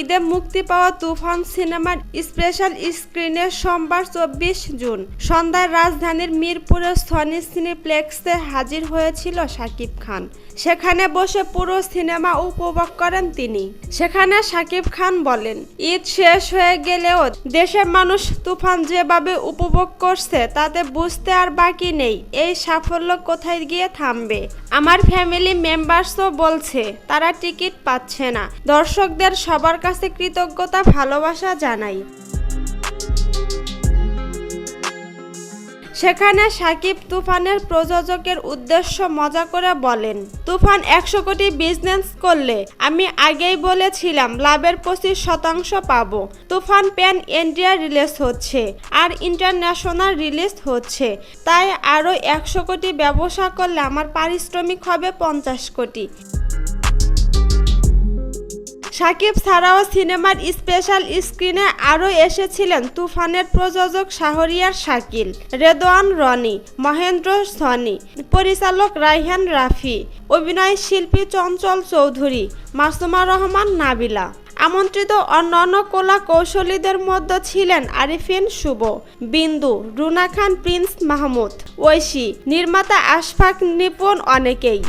ঈদে মুক্তি পাওয়া তুফান সিনেমার স্পেশাল স্ক্রিনে সোমবার চব্বিশ জুন। সন্ধ্যায় রাজধানীর মিরপুরের সনি সিনেপ্লেক্সে হাজির হয়েছিল শাকিব খান। সেখানে বসে পুরো সিনেমা উপভোগ করেন তিনি। সেখানে শাকিব খান বলেন, ঈদ শেষ হয়ে গেলেও দেশের মানুষ তুফান যেভাবে উপভোগ করছে তাতে বুঝতে আর বাকি নেই। এই সাফল্য কোথায় গিয়ে থামবে? আমার ফ্যামিলি মেম্বার্সও বলছে, তারা টিকিট পাচ্ছে না। দর্শকদের সবার কাছে কৃতজ্ঞতা, ভালোবাসা জানাই। সেখানে সাকিব তুফানের প্রযোজকের উদ্দেশ্য মজা করে বলেন, তুফান একশো কোটি বিজনেস করলে আমি আগেই বলেছিলাম লাভের পঁচিশ শতাংশ পাব। তুফান প্যান ইন্ডিয়া রিলিজ হচ্ছে আর ইন্টারন্যাশনাল রিলিজ হচ্ছে। তাই আরও একশো কোটি ব্যবসা করলে আমার পারিশ্রমিক হবে পঞ্চাশ কোটি। সাকিব ছাড়াও সিনেমার স্পেশাল স্ক্রিনে আরও এসেছিলেন তুফানের প্রযোজক শাহরিয়ার শাকিল, রেদওয়ান রনি, মহেন্দ্র সনি, পরিচালক রাইহান রাফি, অভিনয় শিল্পী চঞ্চল চৌধুরী, মাসুমা রহমান নাবিলা। আমন্ত্রিত অন্যান্য কলা কৌশলীদের মধ্যে ছিলেন আরিফিন শুভ, বিন্দু, রুনা খান, প্রিন্স মাহমুদ, ঐশী, নির্মাতা আশফাক, নিপুণ অনেকেই।